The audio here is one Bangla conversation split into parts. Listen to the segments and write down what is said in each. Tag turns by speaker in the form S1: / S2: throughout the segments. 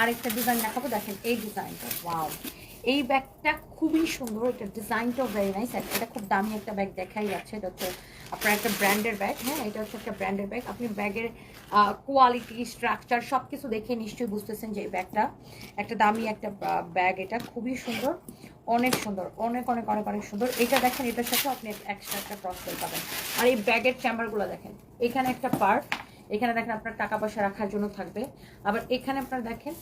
S1: আরেকটা ডিজাইন দেখাবো, দেখেন এই ডিজাইনটা ওয়াও এই ব্যাগটা খুবই সুন্দর, এটা ডিজাইনটাও ভেরি নাইস এটা খুব দামি একটা ব্যাগ দেখাই যাচ্ছে, এটা হচ্ছে আপনার একটা ব্র্যান্ডের ব্যাগ হ্যাঁ এটা হচ্ছে একটা ব্র্যান্ডের ব্যাগ আপনি ব্যাগের কোয়ালিটি স্ট্রাকচার সব কিছু দেখে নিশ্চয়ই বুঝতেছেন যে এই ব্যাগটা একটা দামি একটা ব্যাগ এটা, খুবই সুন্দর, অনেক সুন্দর, অনেক অনেক অনেক অনেক সুন্দর। এটা দেখেন, এটার সাথে আপনি এক্সট্রা একটা ক্রস করে পাবেন। আর এই ব্যাগের চেম্বারগুলো দেখেন, এখানে একটা পার্ট এখানে দেখেন আপনার টাকা পয়সা রাখার জন্য থাকবে। আবার এখানে আপনার দেখেন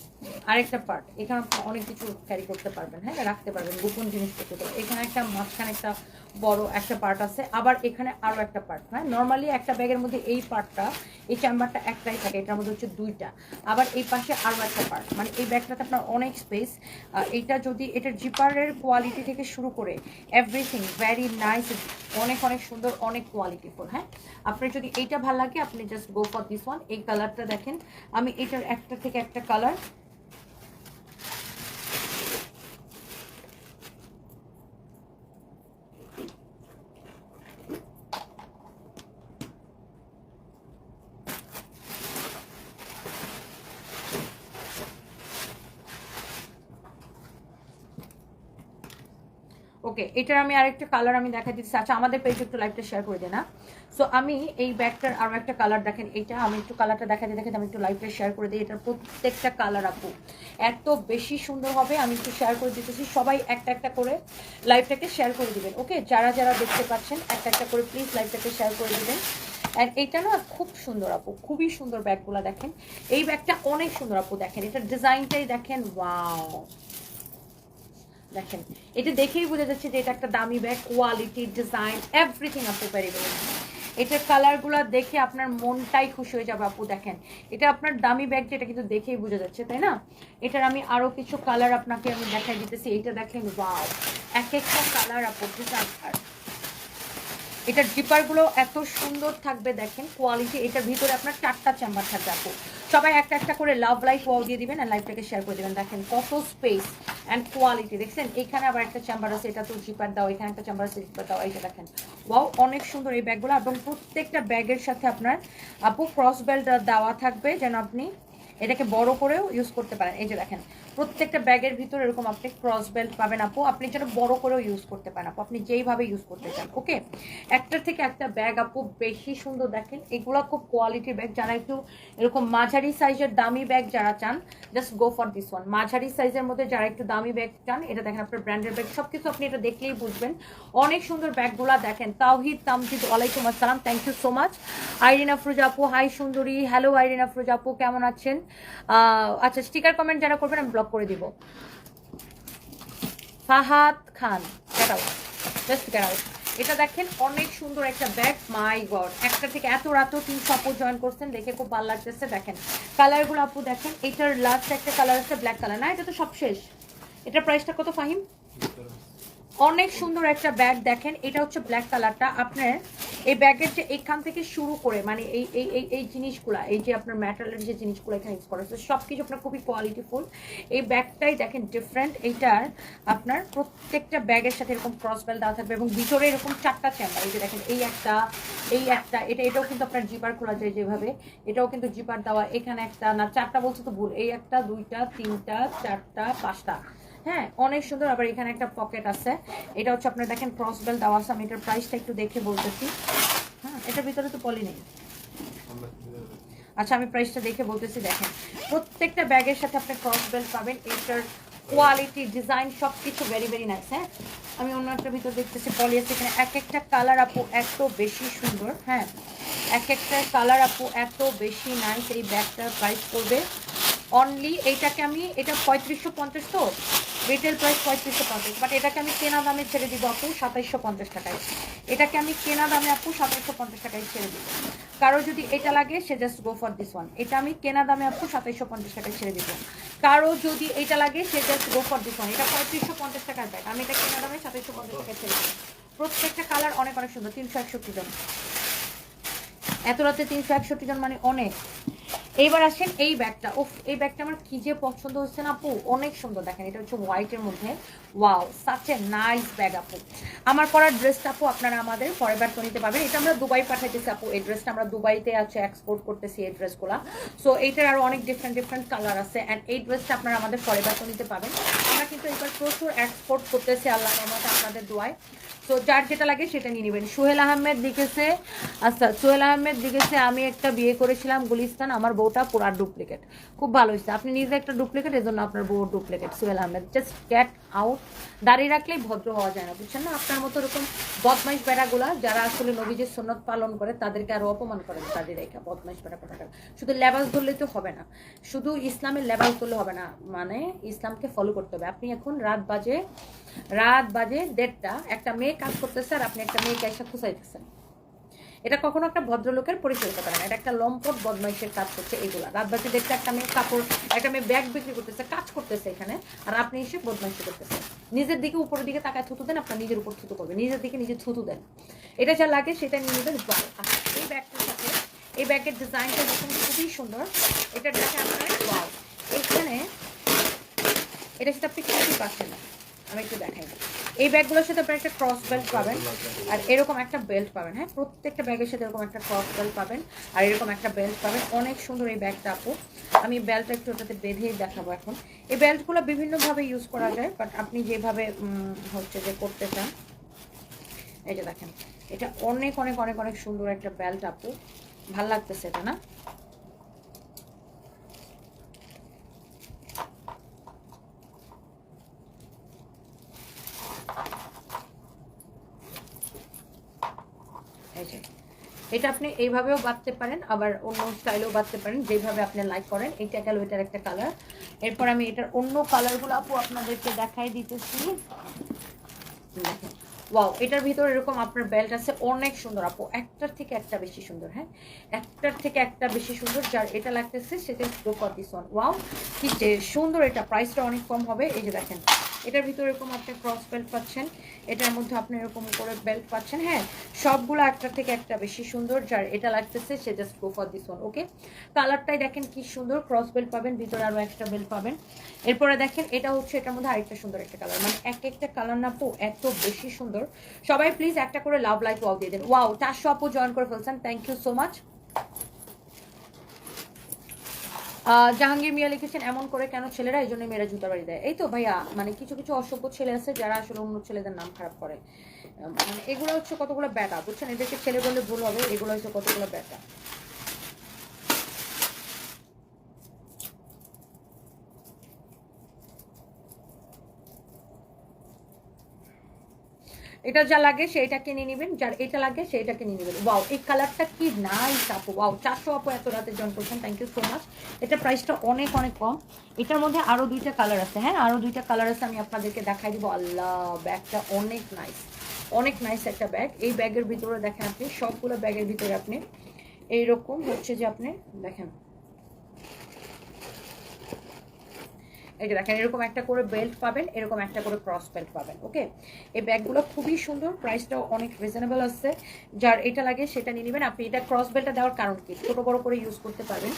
S1: আরেকটা পার্ট এখানে অনেক কিছু ক্যারি করতে পারবেন হ্যাঁ? রাখতে পারবেন, গোপন জিনিসপত্র। এখানে একটা মাঝখানে একটা বড় একটা পার্ট আছে। আবার এখানে আরও একটা পার্ট হ্যাঁ? নর্মালি একটা ব্যাগের মধ্যে এই পার্টটা এই চেম্বারটা একটাই থাকে, এটার মধ্যে হচ্ছে দুইটা। আবার এই পাশে আরও একটা পার্ট মানে এই ব্যাগটাতে আপনার অনেক স্পেস এইটা যদি এটার জিপারের কোয়ালিটি থেকে শুরু করে এভরিথিং ভ্যারি নাইস অনেক অনেক সুন্দর, অনেক কোয়ালিটি কোয়ালিটিফুল হ্যাঁ? আপনার যদি এইটা ভালো লাগে, আপনি just go for this one এই কালারটা দেখেন। আমি এটার একটা থেকে একটা কালার ওকে এটার আমি আরেকটা কালার আমি দেখা দিচ্ছি আচ্ছা আমাদের পেজে একটু লাইভটা শেয়ার করে দেন না। সো আমি এই ব্যাগটার আরও একটা কালার দেখেন। এটা আমি একটু কালারটা দেখা দিয়ে দেখেন আমি একটু লাইভটা শেয়ার করে দিই। এটার প্রত্যেকটা কালার আপু, এত বেশি সুন্দর হবে, আমি একটু শেয়ার করে দিতেছি। সবাই একটা একটা করে লাইভটাকে শেয়ার করে দিবেন ওকে যারা যারা দেখতে পাচ্ছেন, একটা একটা করে প্লিজ লাইভটাকে শেয়ার করে দিবেন। আর এইটা না খুব সুন্দর আপু, খুবই সুন্দর ব্যাগগুলো দেখেন। এই ব্যাগটা অনেক সুন্দর আপু দেখেন। এটার ডিজাইনটাই দেখেন ওয়াও দেখেন, এটা দেখেই বোঝা যাচ্ছে যে এটা একটা দামি ব্যাগ কোয়ালিটি ডিজাইন এভরিথিং আপু পেরে এটার কালারগুলো দেখে আপনার মনটাই খুশি হয়ে যাবে আপু, দেখেন। এটা আপনার দামি ব্যাগ যেটা কিন্তু দেখেই বোঝা যাচ্ছে, তাই না? এটার আমি আরও কিছু কালার আপনাকে আমি দেখাই দিতেছি। এইটা দেখেন ওয়াও এক একটা কালার আপু ডিজাইন এটার জিপারগুলো এত সুন্দর থাকবে, দেখেন কোয়ালিটি এটার ভিতরে আপনার চারটা চেম্বার থাকবে আপু। সবাই একটা একটা করে লাভ লাইফ ওয়াও দিয়ে দিবেন লাইফটাকে শেয়ার করে দেবেন। দেখেন কত স্পেস অ্যান্ড কোয়ালিটি দেখছেন? এখানে আবার একটা চেম্বার আছে, এটা তো জিপার দাও, এখানে একটা চেম্বার আছে জিপার দাও। এইটা দেখেন ওয়াও অনেক সুন্দর এই ব্যাগগুলো এবং প্রত্যেকটা ব্যাগের সাথে আপনার আপু ক্রস বেল্ট দেওয়া থাকবে, যেন আপনি এটাকে বড় করেও ইউজ করতে পারেন। এই যে দেখেন প্রত্যেকটা ব্যাগের ভিতরে এরকম আপনি ক্রস বেল্ট পাবেন আপু। আপনি যেন বড় করেও ইউজ করতে পারেন আপু। আপনি যেইভাবে ইউজ করতে চান ওকে একটার থেকে একটা ব্যাগ আপু বেশি সুন্দর দেখেন। এগুলো খুব কোয়ালিটির ব্যাগ যারা একটু এরকম মাঝারি সাইজের দামি ব্যাগ যারা চান just go for this one মাঝারি সাইজের মধ্যে যারা একটু দামি ব্যাগ চান, এটা দেখেন আপনার ব্র্যান্ডের ব্যাগ সব কিছু আপনি এটা দেখলেই বুঝবেন। অনেক সুন্দর ব্যাগগুলা দেখেন। তাওহিদ, তামজিদ, ওয়ালাইকুম আসসালাম। Thank you so much Irin Afroz আপু হাই সুন্দরী। হ্যালো আইরিন আফরোজ আপু, কেমন আছেন? আচ্ছা স্টিকার কমেন্ট যারা করবেন, আমি ব্লক করে দিব। ফাহাদ খান এটা দেখেন, অনেক সুন্দর একটা ব্যাগ। মাই গড একটা থেকে এত রাত তিন আপু জয়েন করছেন, দেখে খুব ভালো লাগতেছে। দেখেন কালারগুলো আপু দেখেন, এটার লাস্ট একটা কালার আছে ব্ল্যাক কালার না, এটা তো সব শেষ। এটার প্রাইসটা কত, ফাহিম? অনেক সুন্দর একটা ব্যাগ দেখেন, এটা হচ্ছে ব্ল্যাক কালারটা আপনার এই ব্যাগের যে এখান থেকে শুরু করে মানে এই এই এই এই জিনিসগুলো, এই যে আপনার ম্যাটারের যে জিনিসগুলো এখানে ইউজ করা সব কিছু আপনার খুবই কোয়ালিটিফুল এই ব্যাগটাই দেখেন ডিফারেন্ট এইটার আপনার প্রত্যেকটা ব্যাগের সাথে এরকম ক্রস বেল দেওয়া থাকবে এবং ভিতরে এরকম চারটা চেম্বার এই যে দেখেন, এই একটা এই একটা, এটা, এটাও কিন্তু আপনার জিপার খোলা যায় যেভাবে, এটাও কিন্তু জিপার দেওয়া, এখানে একটা, না, চারটা বলছে তো ভুল, এই একটা, দুইটা, তিনটা, চারটা, পাঁচটা। হ্যাঁ অনেক সুন্দর। আবার এখানে একটা পকেট আছে। এটা হচ্ছে আপনার দেখেন ক্রস বেল দেওয়া আছে। আমি এটার প্রাইসটা একটু দেখে বলতেছি। হ্যাঁ এটার ভিতরে তো পলি নেই। আচ্ছা আমি প্রাইসটা দেখে বলতেছি, দেখেন। প্রত্যেকটা ব্যাগের সাথে আপনি ক্রস বেল্ট পাবেন। এটার কোয়ালিটি ডিজাইন সব কিছু ভেরি ভেরি নাইস হ্যাঁ? আমি অন্য একটা ভিতর দেখতেছি পলি আছে এখানে। এক একটা কালার আপু এত বেশি সুন্দর হ্যাঁ? এক একটা কালার আপু এত বেশি নাইস এই ব্যাগটার প্রাইস করবে অনলি এইটাকে আমি, এটা পঁয়ত্রিশশো পঞ্চাশ তো? রিটেল প্রাইস পঁয়ত্রিশশো পঞ্চাশ বাট এটাকে আমি কেনা দামে ছেড়ে দিব আপু সাতাইশশো পঞ্চাশ টাকায়। এটাকে আমি কেনা দামে আপু সাতাইশশো পঞ্চাশ টাকায় ছেড়ে দিব। কারও যদি এটা লাগে, সে just go for this one এটা আমি কেনা দামে আপু সাতাইশশো পঞ্চাশ টাকায় ছেড়ে দিব। কারও যদি এটা লাগে, সে just go for this one এটা পঁয়ত্রিশশো পঞ্চাশ টাকার ব্যাগ আমি এটা কেনা দামে সাতাইশশো পঞ্চাশ টাকায় ছেড়ে দিব। প্রত্যেকটা কালার অনেক অনেক সুন্দর। তিনশো একষট্টি জন। এত রাতে তিনশো একষট্টি জন মানে অনেক। এইবার আসেন এই ব্যাগটা। উফ, এই ব্যাগটা আমার কি যে পছন্দ হচ্ছে না আপু। অনেক সুন্দর, দেখেন এটা হচ্ছে হোয়াইটের মধ্যে। Wow such a nice bag আপু। আমার পরার ড্রেসটা আপু, আপনারা আমাদের পরের বার নিতে পারবেন। এটা আমরা দুবাই পাঠাইতেছি আপু। এই ড্রেসটা আমরা দুবাইতে আছে এক্সপোর্ট করতেছি এই ড্রেসগুলা সো এইটার আরও অনেক ডিফারেন্ট ডিফারেন্ট কালার আছে। অ্যান্ড এই ড্রেসটা আপনারা আমাদের পরের বার নিতে পাবেন আমরা কিন্তু এবার প্রচুর এক্সপোর্ট করতেছি আল্লাহ রহমতে আপনাদের দোয়ায়। তো যার যেটা লাগে সেটা নিয়ে নেবেন। সোহেল আহমেদ লিখেছে আচ্ছা সোহেল আহমেদ লিখেছে, আমি একটা বিয়ে করেছিলাম গুলিস্তান, আমার বউটা পুরা ডুপ্লিকেট। খুব ভালো হয়েছে। আপনি নিজে একটা ডুপ্লিকেট, এজন্য আপনার বউ duplicate, Sohel Ahmed. Just get out দাঁড়িয়ে রাখলেই ভদ্র হওয়া যায় না, বুঝছেন না? আপনার মতো এরকম বদমাইশ বেড়াগুলা যারা আসলে নবীজের সন্ন্যত পালন করে, তাদেরকে আরও অপমান করেন তাদের রেখা বদমাইশ বেড়া কোথাকার শুধু লেবাস ধরলে তো হবে না, শুধু ইসলামের লেবাস ধরলে হবে না মানে ইসলামকে ফলো করতে হবে। আপনি এখন রাত বাজে রাত বাজে দেড়টা, একটা মেয়ে কাজ করতেছে আর আপনি একটা মেয়েকে এসে খুঁচাইতেছেন। এটা কখনো একটা ভদ্রলোকের পরিচয় হতে পারে না। এটা একটা লম্পট বদমাইশের কাজ করছে এগুলা। রাত বাজে দেখতে একটা মেয়ে কাপড়, একটা মেয়ে ব্যাগ বিক্রি করতেছে, কাজ করতেছে এখানে, আর আপনি এসে বদমাইশি করতেছেন। নিজের দিকে উপরের দিকে তাকায় থুতু দেন, আপনার নিজের উপর থুতু করবে। নিজের দিকে নিজে থুতু দেন। এটা যা লাগে সেটা নিয়ে নেবেন। এই ব্যাগটার সাথে, এই ব্যাগের ডিজাইনটা দেখুন, খুবই সুন্দর। এটা দেখে আপনার এখানে, এটা সেটা আপনি কিছুই পাচ্ছেন না। আমি একটু দেখাই। এই ব্যাগগুলোর সাথে আপনি একটা ক্রস বেল্ট পাবেন। আর এরকম একটা বেল্ট পাবেন হ্যাঁ? প্রত্যেকটা ব্যাগের সাথে এরকম একটা ক্রস বেল্ট পাবেন। আর এরকম একটা বেল্ট পাবেন। অনেক সুন্দর এই ব্যাগটা, আপু। আমি বেল্টটা একটু ওটাতে বেঁধেই দেখাবো এখন। এই বেল্টগুলো বিভিন্নভাবে ইউজ করা যায় বাট আপনি যেভাবে হচ্ছে যে করতে চান। যে দেখেন, এটা অনেক অনেক অনেক অনেক সুন্দর একটা বেল্ট আপু। ভালো লাগতেছে এটা, না এই যে এটা আপনি এইভাবেও বাঁধতে পারেন, আবার অন্য স্টাইলেও বাঁধতে পারেন, যেভাবে আপনি লাইক করেন এইটা গেল এটার একটা কালার এরপর আমি এটার অন্য কালারগুলো আপু আপনাদেরকে দেখাই দিতেছি। ওয়াও এটার ভিতরে এরকম আপনার বেল্ট আছে, অনেক সুন্দর আপু। একটার থেকে একটা বেশি সুন্দর হ্যাঁ? একটার থেকে একটা বেশি সুন্দর, যার এটা লাগতেছে, সেটা দিস ওয়াও কি সুন্দর, এটা প্রাইসটা অনেক কম হবে। এই যে দেখেন এটার ভিতরে এরকম আপনি ক্রস বেল্ট পাচ্ছেন, এটার মধ্যে আপনি এরকম করে বেল্ট পাচ্ছেন। হ্যাঁ সবগুলো একটা থেকে একটা বেশি সুন্দর, যার এটা লাগতেছে, সে just go for this one okay কালারটাই দেখেন কি সুন্দর ক্রস বেল্ট পাবেন, ভিতরে আরও একটা বেল্ট পাবেন। এরপরে দেখেন, এটা হচ্ছে এটার মধ্যে আরেকটা সুন্দর একটা কালার মানে এক একটা কালার না আপু এত বেশি সুন্দর। সবাই প্লিজ একটা করে লাভ লাইক ওয়াও দিয়ে দেন। ওয়াও চারশো আপু জয়েন করে ফেলছেন thank you so much Jahangir Mia লিখেছেন, এমন করে কেন ছেলেরা? এই জন্য মেয়েরা জুতা বাড়ি দেয়। এই তো ভাইয়া মানে কিছু কিছু অসভ্য ছেলে আছে যারা আসলে অন্য ছেলেদের নাম খারাপ করে। মানে এগুলো হচ্ছে কতগুলো ব্যাটা, বুঝছেন? এদেরকে ছেলে বলে ভুল হবে, এগুলো হচ্ছে কতগুলো ব্যাটা। এটা যা লাগে সেইটাকে কিনে নেবেন, যার এটা লাগে সেইটাকে নিয়ে নেবেন। ওয়াও এই কালারটা কি নাইস আপু। ওয়াও চারশো আপু এত রাতে জয়েন করছেন থ্যাংক ইউ সো মাচ এটা প্রাইসটা অনেক অনেক কম। এটার মধ্যে আরও দুইটা কালার আছে হ্যাঁ? আরও দুইটা কালার আছে, আমি আপনাদেরকে দেখাই দিব। আল্লাহ, ব্যাগটা অনেক নাইস অনেক নাইস একটা ব্যাগ এই ব্যাগের ভিতরে দেখেন আপনি, সবগুলো ব্যাগের ভিতরে আপনি, এইরকম হচ্ছে যে আপনি, দেখেন। এই যে দেখেন, এরকম একটা করে বেল্ট পাবেন, এরকম একটা করে ক্রস বেল্ট পাবেন ওকে এই ব্যাগগুলো খুবই সুন্দর প্রাইসটাও অনেক রিজনেবল আছে। যার এটা লাগে সেটা নিয়ে নেবেন। আপনি এটা ক্রস বেল্টটা দেওয়ার কারণ কি? ছোট, বড় করে ইউজ করতে পারবেন।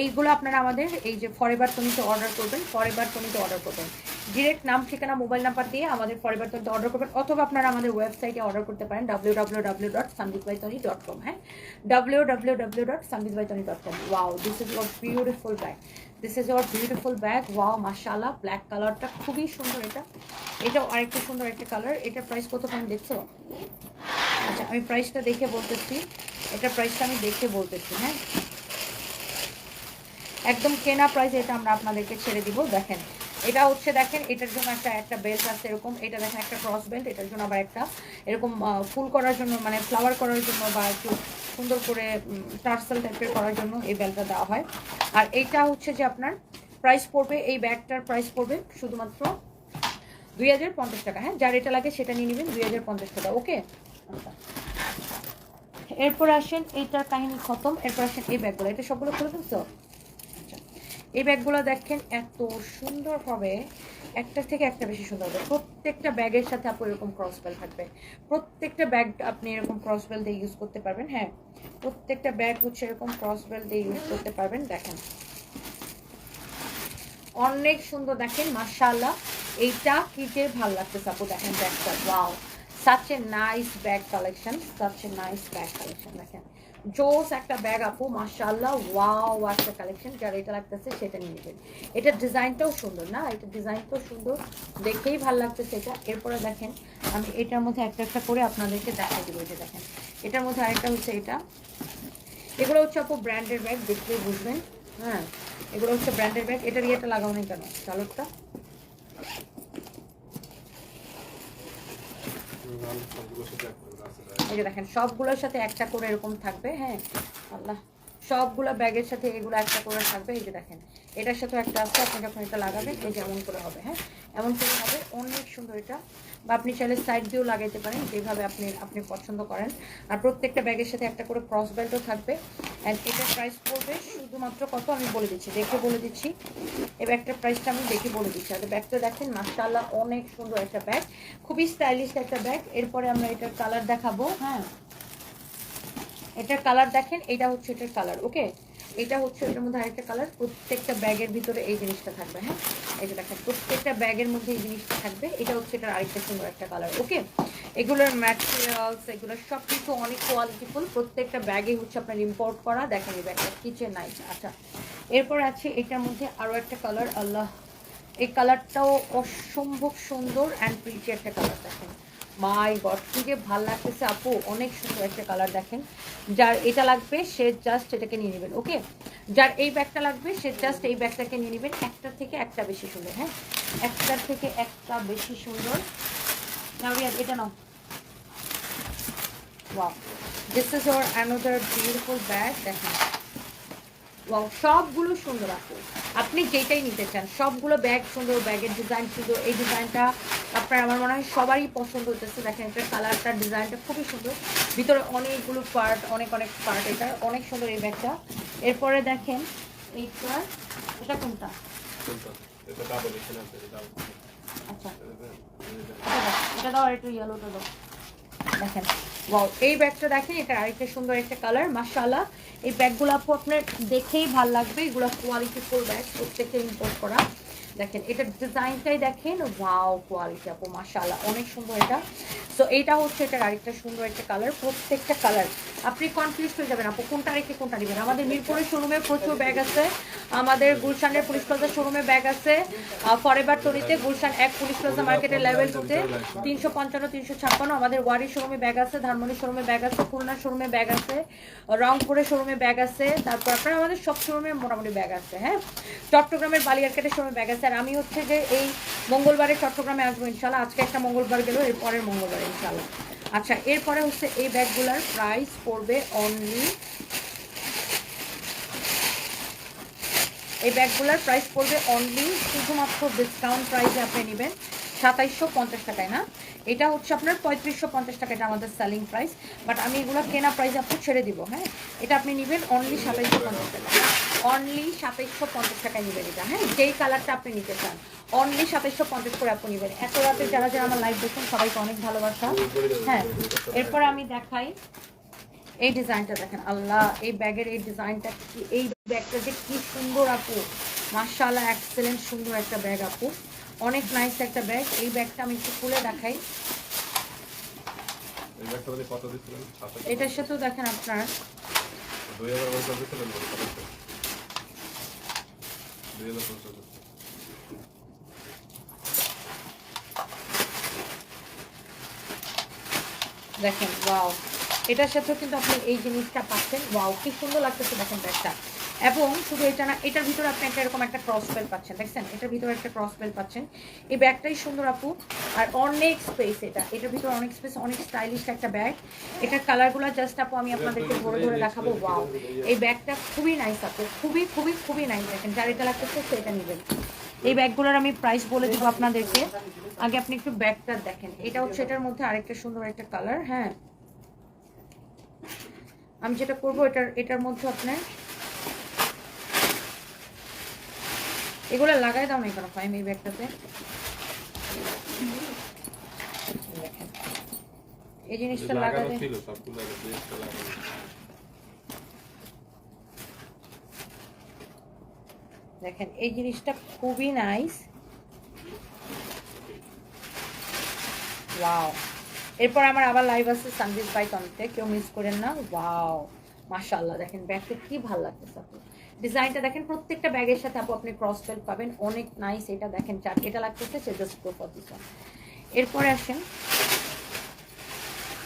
S1: এইগুলো আপনারা আমাদের এই যে ফরেবার তনিতে অর্ডার করবেন ফরেবার তনিতে অর্ডার করবেন। ডিরেক্ট নাম, ঠিকানা মোবাইল নাম্বার দিয়ে আমাদের ফরেবার তনিতে অর্ডার করবেন, অথবা আপনারা আমাদের ওয়েবসাইটে অর্ডার করতে পারেন ডাব্লিউ ডাব্লিউ ডাব্লিউ ডট সামদিকবাইতনি ডট কম হ্যাঁ? W W W dot সামদিকবাইতনি dot com wow this is your beautiful bag this is your beautiful bag wow মাশাআল্লাহ ব্ল্যাক কালারটা খুবই সুন্দর এটা। এটাও আরেকটা সুন্দর একটা কালার এটার প্রাইস কত কম দেখছ? আচ্ছা আমি প্রাইসটা দেখে বলতেছি। এটার প্রাইসটা আমি দেখে বলতেছি হ্যাঁ? একদম কেনা প্রাইস এটা আমরা আপনাদেরকে ছেড়ে দিব, দেখেন। এটা হচ্ছে, দেখেন, এটার জন্য একটা একটা বেল্ট আছে এরকম। এটা, দেখেন, একটা ক্রস বেল্ট এটার জন্য আবার একটা। এরকম ফুল করার জন্য মানে ফ্লাওয়ার করার জন্য বা একটু সুন্দর করে টার্সেল টাইপের করার জন্য এই বেল্টটা দেওয়া হয়। আর এইটা হচ্ছে যে আপনার প্রাইস পড়বে, এই ব্যাগটার প্রাইস পড়বে শুধুমাত্র দুই হাজার পঞ্চাশ টাকা। হ্যাঁ যার এটা লাগে সেটা নিয়ে নেবেন, দুই হাজার পঞ্চাশ টাকা ওকে এরপর আসেন, এইটার কাহিনী খতম। এরপর আসেন এই ব্যাগগুলো এটা সবগুলো খুলে ফেলছো? এই ব্যাগগুলো দেখেন এত সুন্দর হবে। একটার থেকে একটা বেশি সুন্দর হবে। প্রত্যেকটা ব্যাগের সাথে আপু এরকম ক্রস বেল থাকবে। প্রত্যেকটা ব্যাগ আপনি এরকম ক্রস বেল দিয়ে ইউজ করতে পারবেন হ্যাঁ? প্রত্যেকটা ব্যাগ হচ্ছে এরকম ক্রস বেল দিয়ে ইউজ করতে পারবেন, দেখেন। অনেক সুন্দর দেখেন, মাশাআল্লাহ। এইটা কিটে ভালো লাগতেছে আপু দেখেন ব্যাগটা wow such a nice bag collection such a nice bag collection দেখেন। জোস একটা ব্যাগ আপু, মাশাআল্লাহ, ওয়াও একটা কালেকশন যার এটা লাগতেছে সেটা নিয়ে নেবেন। এটার ডিজাইনটাও সুন্দর, না? এটা ডিজাইনটাও সুন্দর দেখেই ভালো লাগতেছে এটা। এরপরে দেখেন, আমি এটার মধ্যে একটা একটা করে আপনাদেরকে দেখাই দেবো এটা দেখেন। এটার মধ্যে আরেকটা হচ্ছে এটা। এগুলো হচ্ছে আপু ব্র্যান্ডের ব্যাগ দেখলেই বুঝবেন হ্যাঁ? এগুলো হচ্ছে ব্র্যান্ডের ব্যাগ এটার ইয়েটা লাগাও নেই কেন? চালকটা এই যে দেখেন, সবগুলোর সাথে একটা করে এরকম থাকবে হ্যাঁ? আল্লাহ, সবগুলো ব্যাগের সাথে এগুলো একটা করে থাকবে, এই যে দেখেন। এটার সাথে একটা আছে, আপনি যখন এটা লাগাবেন, এই যে এমন করে হবে হ্যাঁ? এমন করে হবে, অনেক সুন্দর এটা। বা আপনি চাইলে সাইড দিয়েও লাগাইতে পারেন, যেভাবে আপনি আপনি পছন্দ করেন। আর প্রত্যেকটা ব্যাগের সাথে একটা করে ক্রস বেল্টও থাকবে। অ্যান্ড এটার প্রাইস পড়বে শুধুমাত্র কত আমি বলে দিচ্ছি, দেখে বলে দিচ্ছি। এই ব্যাগটার প্রাইসটা আমি দেখে বলে দিচ্ছি। আর ব্যাগটা দেখেন, মাশাআল্লাহ অনেক সুন্দর একটা ব্যাগ। খুবই স্টাইলিশ একটা ব্যাগ। এরপরে আমরা এটার কালার দেখাবো। হ্যাঁ। এটার কালার দেখেন, এটা হচ্ছে এটার কালার ওকে এটা হচ্ছে এটার মধ্যে আরেকটা কালার প্রত্যেকটা ব্যাগের ভিতরে এই জিনিসটা থাকবে হ্যাঁ? যে দেখেন, প্রত্যেকটা ব্যাগের মধ্যে এই জিনিসটা থাকবে, এটা হচ্ছে এটার আরেকটা সুন্দর একটা কালার ওকে এগুলোর ম্যাটেরিয়ালস এগুলো সব কিছু অনেক কোয়ালিটিফুল প্রত্যেকটা ব্যাগে হচ্ছে আপনার ইম্পোর্ট করা, দেখেন এই ব্যাগটা কিচেন নাইস আচ্ছা। এরপর আছে এটার মধ্যে আরও একটা কালার আল্লাহ, এই কালারটাও অসম্ভব সুন্দর অ্যান্ড প্রিটি একটা কালার দেখেন। মাই গড কি যে ভালো লাগতেছে আপু। অনেক সুন্দর একটা কালার দেখেন। যার এটা লাগবে, সে জাস্ট এটাকে নিয়ে নেবেন ওকে যার এই ব্যাগটা লাগবে, সে জাস্ট এই ব্যাগটাকে নিয়ে নেবেন। একটা থেকে একটা বেশি সুন্দর হ্যাঁ? একটার থেকে একটা বেশি সুন্দর। নাও রিয়াদ এটা নাও। Wow this is our another beautiful bag দেখেন। ওয়াও সবগুলো সুন্দর আপু আপনি যেটাই নিতে চান সবগুলো ব্যাগ সুন্দর ব্যাগের ডিজাইন সুন্দর এই ডিজাইনটা আপনার আমার মনে হয় সবারই পছন্দ হতেছে দেখেন এটার কালারটার ডিজাইনটা খুবই সুন্দর। ভিতরে অনেকগুলো পার্ট অনেক অনেক পার্ট এটা অনেক সুন্দর এই ব্যাগটা এরপরে দেখেন এইটা এটা কোনটা? আচ্ছা। এটা দাও, এটা ইয়েলোটা দাও। দেখেন। ওয়াও এই ব্যাগটা দেখেন, এটা আরেকটা সুন্দর একটা কালার মাসাল্লাহ এই ব্যাগগুলো আপু আপনার দেখেই ভালো লাগবে, এগুলো কোয়ালিটি ফুল ব্যাগ প্রত্যেকটা ইম্পোর্ট করা। দেখেন এটার ডিজাইনটাই দেখেন ওয়াও কোয়ালিটি আপু, মাশাআল্লাহ, অনেক সুন্দর এটা। সো এইটা হচ্ছে এটার আরেকটা সুন্দর একটা কালার প্রত্যেকটা কালার আপনি কনফিউজ হয়ে যাবেন আপু, কোনটা রেখে কোনটা নেবেন? আমাদের মিরপুরের শোরুমে প্রচুর ব্যাগ আছে, আমাদের গুলশানের পুলিশ প্লাজা শোরুমে ব্যাগ আছে ফরেভার তরিতে গুলশান এক পুলিশ প্লাজা মার্কেটের লেভেল টুতে তিনশো পঞ্চান্ন, তিনশো ছাপ্পান্ন, আমাদের ওয়ারি শোরুমে ব্যাগ আছে, ধানমন্ডি শোরুমে ব্যাগ আছে, খুলনা শোরুমে ব্যাগ আছে, রংপুরের শোরুমে ব্যাগ আছে, তারপর আপনার আমাদের সব শোরুমে মোটামুটি ব্যাগ আছে হ্যাঁ? চট্টগ্রামের বালিয়ারকেটের শোরুমে ব্যাগ আছে আর আমি হচ্ছে যে এই মঙ্গলবারে চট্টগ্রামে আসব ইনশাল্লাহ আজকে একটা মঙ্গলবার গেল, এর পরের মঙ্গলবার ইনশাল্লাহ আচ্ছা এরপরে হচ্ছে এই ব্যাগগুলোর প্রাইস পড়বে অনলি এই ব্যাগগুলোর প্রাইস পড়বে অনলি শুধুমাত্র ডিসকাউন্ট প্রাইসে আপনি নেবেন। সাতাইশশো পঞ্চাশ টাকায়, না? এটা হচ্ছে আপনার পঁয়ত্রিশশো পঞ্চাশ টাকা এটা আমাদের সেলিং প্রাইস বাট আমি এগুলো কেনা প্রাইস আপনি ছেড়ে দিব হ্যাঁ? এটা আপনি নেবেন অনলি সাতাইশশো পঞ্চাশ টাকা অনলি সাতাইশশো পঞ্চাশ টাকায় নেবেন এটা হ্যাঁ? যেই কালারটা আপনি নিতে চান অনলি সাতাইশশো পঞ্চাশ করে আপনি নেবেন। এত রাতে যারা যারা আমার লাইভ দেখুন সবাইকে অনেক ভালোবাসা হ্যাঁ? এরপর আমি দেখাই এই ডিজাইনটা দেখেন, আল্লাহ, এই ব্যাগের এই ডিজাইনটা এই ব্যাগটা যে কি সুন্দর আপু। মার্শাল্লাহ এক্সেলেন্ট সুন্দর একটা ব্যাগ আপু। অনেক নাইস একটা ব্যাগ এই ব্যাগটা আমি একটু খুলে দেখাই। এটার সাথেও দেখেন আপনার। দেখেন ওয়াও এটার সাথেও কিন্তু আপনি এই জিনিসটা পাচ্ছেন। ওয়াও কি সুন্দর লাগতেছে দেখেন ব্যাগটা। এবং শুধু এটা না, এটার ভিতরে আপনি একটা এরকম একটা ক্রস বেল পাচ্ছেন, দেখছেন? এটার ভিতরে একটা ক্রস বেল পাচ্ছেন। এই ব্যাগটাই সুন্দর আপু। আর অনেক স্পেস এটা। এটার ভিতরে অনেক স্পেস অনেক স্টাইলিশ একটা ব্যাগ এটার কালারগুলো জাস্ট আপু আমি আপনাদেরকে ধরে ধরে দেখাবো। ওয়াও এই ব্যাগটা খুবই নাইস আপু। খুবই খুবই খুবই নাইস দেখেন। যার এটা লাগতেছে সেটা নেবেন। এই ব্যাগগুলোর আমি প্রাইস বলে দেবো আপনাদেরকে। আগে আপনি একটু ব্যাগটা দেখেন। এটা হচ্ছে এটার মধ্যে আরেকটা সুন্দর একটা কালার হ্যাঁ। আমি যেটা করব, এটার এটার মধ্যে আপনার এগুলো লাগাই দাও না কেন ফাইম এই ব্যাগটাতে। এই জিনিসটা
S2: ছিল সবগুলো লাগানো
S1: দেখেন এই জিনিসটা খুবই নাইস ওয়াও এরপর আমার আবার লাইভ আছে সানবিজ বাই তন্তে কেউ মিস করেন না। ওয়াও মাশাআল্লাহ দেখেন ব্যাগটা কি ভালো লাগতেছে আপু। ডিজাইনটা দেখেন প্রত্যেকটা ব্যাগের সাথে আপু আপনি ক্রস বেল্ট পাবেন। অনেক নাইস এটা দেখেন চার এটা লাগতেছে সে জাস্ট গো ফর দিস এরপরে আসেন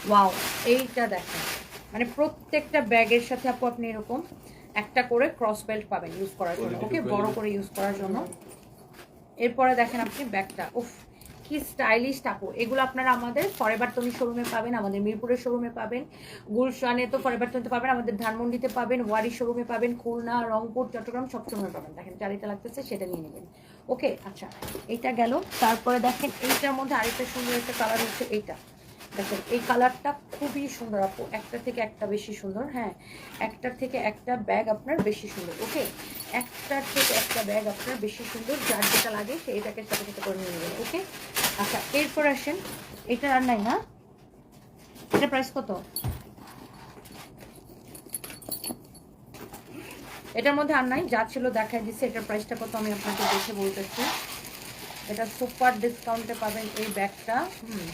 S1: ওয়াও এইটা দেখেন। মানে প্রত্যেকটা ব্যাগের সাথে আপু আপনি এরকম একটা করে ক্রস বেল্ট পাবেন ইউজ করার জন্য ওকে বড় করে ইউজ করার জন্য। এরপরে দেখেন আপনি ব্যাগটা উফ কি স্টাইলিশ টাকু এগুলো আপনারা আমাদের ফরেভার তনি শোরুমে পাবেন, আমাদের মিরপুরের শোরুমে পাবেন, গুলশানে তো ফরেভার তনিতে পাবেন, আমাদের ধানমন্ডিতে পাবেন, ওয়ারি শোরুমে পাবেন, খুলনা, রংপুর, চট্টগ্রাম সব শোরুমে পাবেন। দেখেন চারিটা লাগতেছে সেটা নিয়ে নেবেন। ওকে আচ্ছা এইটা গেল। তারপরে দেখেন এইটার মধ্যে আরেকটা সুন্দর একটা কালার হচ্ছে এইটা। দেখেন, এই কালারটা খুবই সুন্দর আপু। একটা থেকে একটা বেশি সুন্দর হ্যাঁ? একটার থেকে একটা ব্যাগ আপনার বেশি সুন্দর, ওকে? একটার থেকে একটা ব্যাগ আপনার বেশি সুন্দর, যার যেটা লাগে সে এটাকে সাথে সাথে করে নিয়ে নেবেন, ওকে? আচ্ছা এরপর আসেন। এটা আর নাই না? এটা প্রাইস কত? এটার মধ্যে আর নাই? যা ছিল দেখাই দিচ্ছে, এটার প্রাইসটা কত আমি আপনাকে দেখে বলতেছি। এটা সুপার ডিসকাউন্টে পাবেন এই ব্যাগটা, হুম।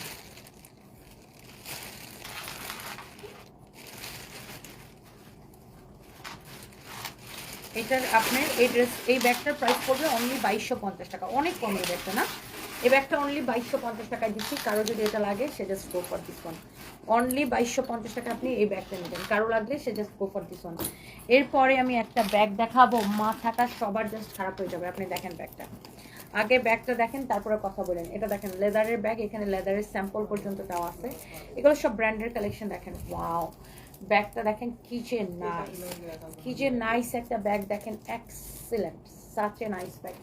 S1: এটার আপনার এই ড্রেস এই ব্যাগটার প্রাইস পড়বে অনলি বাইশশো পঞ্চাশ টাকা। অনেক কম এই ব্যাগটা না? এই ব্যাগটা অনলি বাইশশো পঞ্চাশ টাকায় দিচ্ছি। কারও যদি এটা লাগে, সে just go for this one only বাইশশো পঞ্চাশ টাকা আপনি এই ব্যাগটা নেবেন কারও লাগলে সে just go for this one এরপরে আমি একটা ব্যাগ দেখাবো। মাথাটা সবার জাস্ট খারাপ হয়ে যাবে। আপনি দেখেন ব্যাগটা। আগে ব্যাগটা দেখেন, তারপরে কথা বলেন। এটা দেখেন লেদারের ব্যাগ। এখানে লেদারের স্যাম্পল পর্যন্ত দেওয়া আছে। এগুলো সব ব্র্যান্ডের কালেকশন দেখেন। ওয়াও ব্যাগটা দেখেন কি যে নাইস কি যে নাইস একটা ব্যাগ দেখেন excellent such a nice bag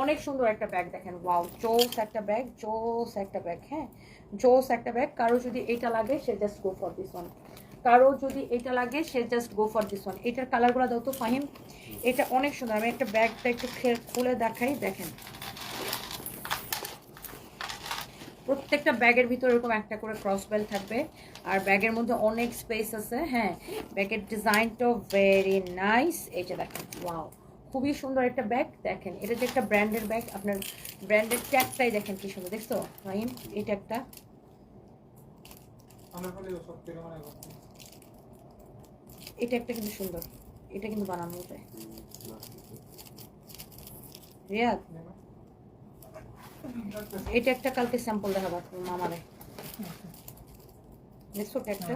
S1: অনেক সুন্দর একটা ব্যাগ দেখেন ওয়াও জোস একটা ব্যাগ জোস একটা ব্যাগ হ্যাঁ? জোস একটা ব্যাগ কারও যদি এটা লাগে সে just go for this one কারও যদি এটা লাগে সে just go for this one এটার কালারগুলো দাও তো ফাহিম। এটা অনেক সুন্দর আমি একটা ব্যাগটা একটু খুলে দেখাই দেখেন। প্রত্যেকটা ব্যাগের ভিতরে এরকম একটা করে ক্রস বেল থাকবে। আর ব্যাগের মধ্যে অনেক স্পেস আছে হ্যাঁ? ব্যাগের ডিজাইনটাও ভেরি নাইস এইটা দেখেন ওয়াও খুবই সুন্দর একটা ব্যাগ দেখেন এটা যে একটা ব্র্যান্ডের ব্যাগ আপনার ব্র্যান্ডের ট্যাগটাই দেখেন কি সুন্দর দেখছ? ফাহিম এই ট্যাগটা? এই ট্যাগটা কিন্তু সুন্দর। এটা কিন্তু বানানো যায়। রিয়াদ? এটা একটা কালকে স্যাম্পল দেখাবো মামারে। দেখছ ট্যাগটা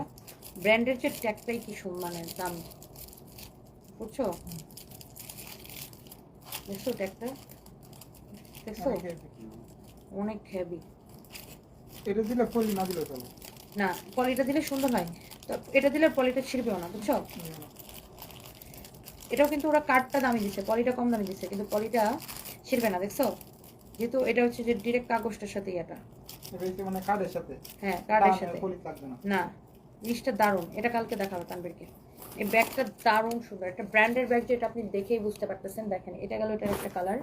S1: ব্র্যান্ডের যে ট্যাগটাই কি মানে দাম। বুঝছ? দেখছ ট্যাগটা দেখছ? অনেক হেভি
S3: এটা দিলে ফলি না দিলে চলো।
S1: না পলিটা দিলে সুন্দর হয়। তো এটা দিলে পলিটা ছিড়বেও না বুঝছ? এটাও কিন্তু ওরা কাঠটা দামি দিচ্ছে পলিটা কম দামি দিচ্ছে কিন্তু পলিটা ছিড়বে না দেখছ? যেহেতু এটা হচ্ছে যে ডিরেক্ট কাগজটার সাথে এটা।
S3: এটা মানে কার্ডের সাথে?
S1: হ্যাঁ কার্ডের সাথে।
S3: না।
S1: না জিনিসটা দারুণ। এটা কালকে দেখাবো তানবীরকে এই ব্যাগটা দারুণ সুন্দর। একটা ব্র্যান্ডের ব্যাগ যেটা আপনি দেখেই বুঝতে পারতেছেন দেখেন। এটা গেল এটার একটা কালার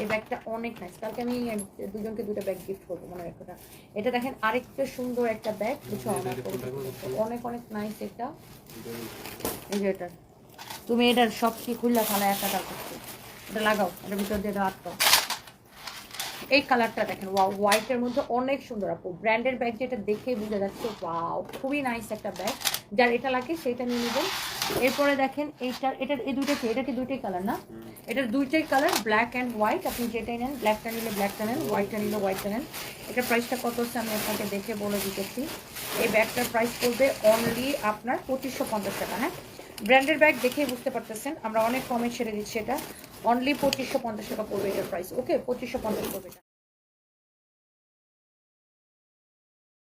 S1: এই ব্যাগটা অনেক নাইস কালকে আমি দুজনকে দুটো ব্যাগ গিফট করব মনে রাখো এটা। এটা দেখেন আরেকটা সুন্দর একটা ব্যাগ বুঝছ অনেক অনেক নাইস এটা এই যে এটা। তুমি এটার সব কি খুললা খালা একা করছ এটা লাগাও এটার ভিতর দিয়ে এটা আটকাও। এই কালারটা দেখেন ওয়াও হোয়াইটের মধ্যে অনেক সুন্দর আপু। ব্র্যান্ডের ব্যাগ যেটা দেখেই বোঝা যাচ্ছে ওয়াও খুবই নাইস একটা ব্যাগ যার এটা লাগে সেটা নিয়ে নেবেন। এরপরে দেখেন এইটার, এটার এই দুইটা এটা কি দুইটাই কালার না? এটার দুইটাই কালার ব্ল্যাক অ্যান্ড হোয়াইট আপনি যেটাই নেন ব্ল্যাকটা নিলে ব্ল্যাকটা নেন হোয়াইটটা নিলে হোয়াইটটা নেন। এটার প্রাইসটা কত হচ্ছে আমি আপনাকে দেখে বলে দিতেছি। এই ব্যাগটার প্রাইস পড়বে অনলি আপনার পঁচিশশো পঞ্চাশ টাকা হ্যাঁ? ব্র্যান্ডের ব্যাগ দেখেই বুঝতে পারতেছেন, আমরা অনেক কমে ছেড়ে দিচ্ছি এটা। অনলি পঁচিশশো পঞ্চাশ টাকা পড়বে এটার প্রাইস ওকে পঁচিশশো পঞ্চাশ পড়বে এটা।